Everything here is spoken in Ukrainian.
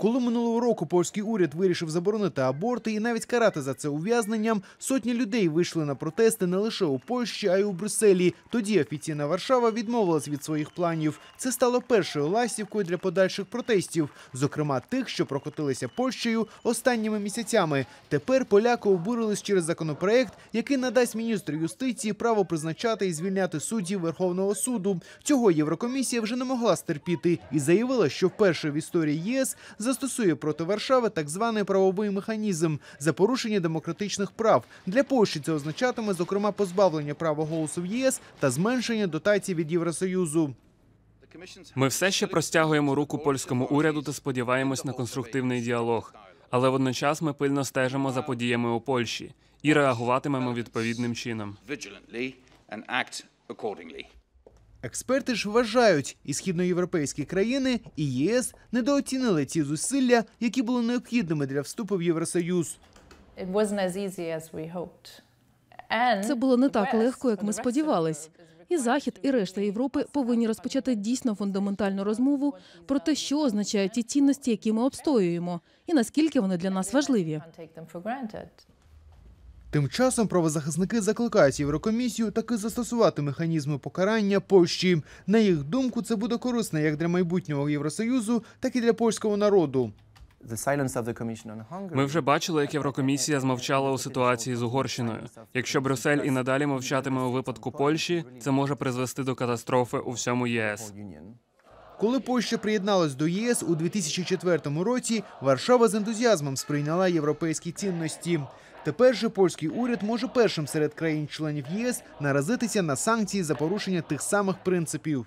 Коли минулого року польський уряд вирішив заборонити аборти і навіть карати за це ув'язненням, сотні людей вийшли на протести не лише у Польщі, а й у Брюсселі. Тоді офіційна Варшава відмовилась від своїх планів. Це стало першою ластівкою для подальших протестів, зокрема тих, що прокотилися Польщею останніми місяцями. Тепер поляки обурились через законопроект, який надасть міністру юстиції право призначати і звільняти суддів Верховного суду. Цього Єврокомісія вже не могла стерпіти і заявила, що вперше в історії ЄС застосує проти Варшави так званий правовий механізм за порушення демократичних прав. Для Польщі це означатиме, зокрема, позбавлення права голосу в єС та зменшення дотацій від Євросоюзу. Ми все ще простягуємо руку польському уряду та сподіваємось на конструктивний діалог. Але водночас ми пильно стежимо за подіями у Польщі і реагуватимемо відповідним чином. Експерти ж вважають, і східноєвропейські країни, і ЄС недооцінили ці зусилля, які були необхідними для вступу в Євросоюз. Це було не так легко, як ми сподівались. І Захід, і решта Європи повинні розпочати дійсно фундаментальну розмову про те, що означають ті цінності, які ми обстоюємо, і наскільки вони для нас важливі. Тим часом правозахисники закликають Єврокомісію таки застосувати механізми покарання Польщі. На їх думку, це буде корисно як для майбутнього Євросоюзу, так і для польського народу. Ми вже бачили, як Єврокомісія змовчала у ситуації з Угорщиною. Якщо Брюссель і надалі мовчатиме у випадку Польщі, це може призвести до катастрофи у всьому ЄС. Коли Польща приєдналась до ЄС у 2004 році, Варшава з ентузіазмом сприйняла європейські цінності. Тепер же польський уряд може першим серед країн-членів ЄС наразитися на санкції за порушення тих самих принципів.